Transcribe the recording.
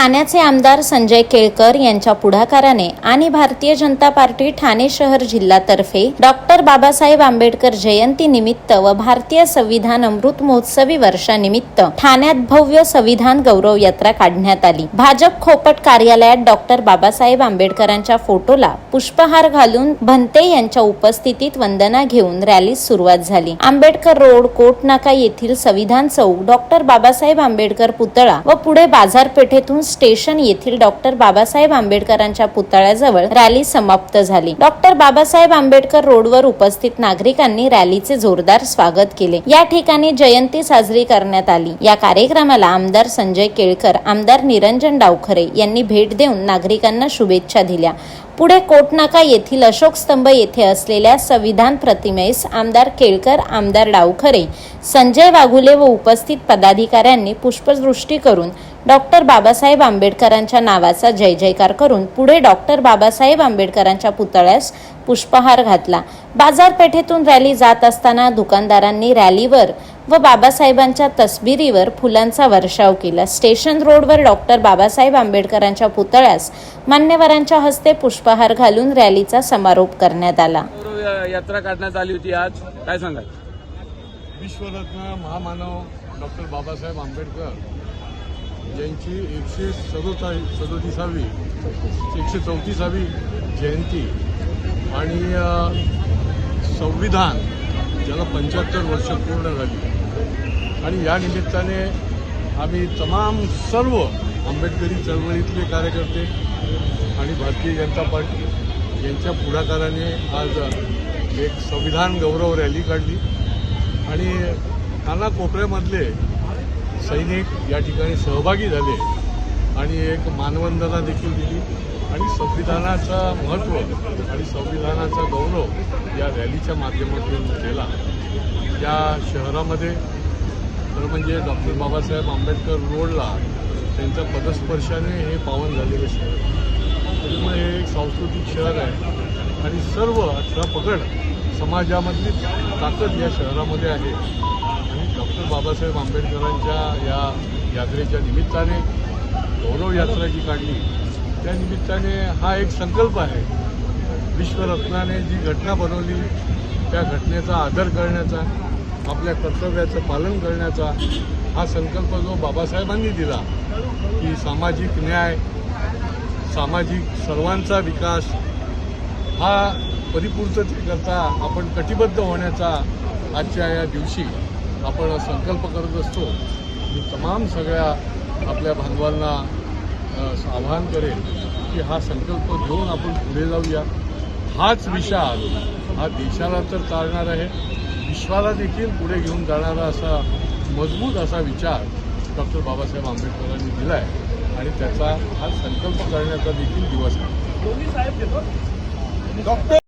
ठाण्याचे आमदार संजय केळकर यांच्या पुढाकाराने आणि भारतीय जनता पार्टी ठाणे शहर जिल्हातर्फे डॉक्टर बाबासाहेब आंबेडकर जयंती निमित्त व भारतीय संविधान अमृत महोत्सवी वर्षानिमित्त ठाण्यात भव्य संविधान गौरव यात्रा काढण्यात आली. भाजप खोपट कार्यालयात डॉक्टर बाबासाहेब आंबेडकरांच्या फोटोला पुष्पहार घालून भंते यांच्या उपस्थितीत वंदना घेऊन रॅलीस सुरुवात झाली. आंबेडकर रोड कोटनाका येथील संविधान चौक डॉक्टर बाबासाहेब आंबेडकर पुतळा व पुढे बाजारपेठेतून स्टेशन येथील डॉक्टर बाबासाहेब आंबेडकरांच्या पुतळ्याजवळ रॅली समाप्त झाली. डॉक्टर बाबासाहेब आंबेडकर रोडवर उपस्थित नागरिकांनी रॅलीचे जोरदार स्वागत केले. या ठिकाणी जयंती साजरी करण्यात आली. या कार्यक्रमाला आमदार संजय केळकर आमदार निरंजन डावखरे यांनी भेट देऊन नागरिकांना शुभेच्छा दिल्या. पुढे कोटनाका येथील अशोक स्तंभ येथे असलेल्या संविधान प्रतिमेस आमदार केळकर आमदार डावखरे संजय वाघुले व उपस्थित पदाधिकाऱ्यांनी पुष्पवृष्टी करून डॉक्टर बाबासाहेब आंबेडकरांच्या नावाचा जय जयकार करून पुढे डॉक्टर बाबासाहेब आंबेडकरांच्या पुतळ्यास पुष्पहार घातला. बाजारपेठेतून रॅली जात असताना दुकानदारांनी रॅलीवर व बाबासाहेबांच्या तसबिरीवर फुलांचा वर्षाव केला. स्टेशन रोडवर डॉक्टर बाबासाहेब आंबेडकरांच्या पुतळ्यास मान्यवरांच्या हस्ते पुष्पहार घालून रॅलीचा समारोप करण्यात आला. यात्रा काढण्यात आली होती आज. काय सांगाल? विश्वरत्न महामानव डॉक्टर बाबासाहेब आंबेडकर यांची एकशे सदोचा सदोतीसावी एकशे चौतीसावी जयंती. आणि संविधान ज्याला पंच्याहत्तर वर्ष पूर्ण झाली. आणि या निमित्ताने आम्ही तमाम सर्व आंबेडकरी चळवळीतले कार्यकर्ते आणि भारतीय जनता पार्टी यांच्या पुढाकाराने आज एक संविधान गौरव रॅली काढली. आणि कानाकोपऱ्यामधले सैनिक या ठिकाणी सहभागी झाले आणि एक मानवंदना देखील दिली. आणि संविधानाचं महत्त्व आणि संविधानाचा गौरव या रॅलीच्या माध्यमातून केला. या शहरामध्ये खरं म्हणजे डॉक्टर बाबासाहेब आंबेडकर रोडला त्यांच्या पदस्पर्शाने हे पावन झालेलं शहर. त्याच्यामुळे हे एक सांस्कृतिक शहर आहे. आणि सर्व अठरा पगड समाजामधली ताकद या शहरामध्ये आहे. आणि डॉक्टर बाबासाहेब आंबेडकरांच्या या यात्रेच्या निमित्ताने गौरव यात्रा जी काढली. त्या निमित्ताने हा एक संकल्प आहे. विश्वरत्नाने जी घटना बनवली त्या घटनेचा आदर करण्याचा आपल्या कर्तव्याचं पालन करण्याचा हा संकल्प जो बाबासाहेबांनी दिला की सामाजिक न्याय सामाजिक सर्वांचा विकास हा परिपूर्ततेकरता आपण कटिबद्ध होण्याचा आजच्या या दिवशी आपण संकल्प करत असतो. मी तमाम सगळ्या आपल्या बांधवांना आवाहन करेन की हा संकल्प घेऊन आपण पुढे जाऊया. हाच विचार हा देशाला तर चालणार आहे. विश्वाला देखील पुढे घेऊन जाणारा असा मजबूत असा विचार डॉक्टर बाबासाहेब आंबेडकरांनी दिला आहे आणि त्याचा हा संकल्प करण्याचा देखील दिवस आहे. डॉक्टर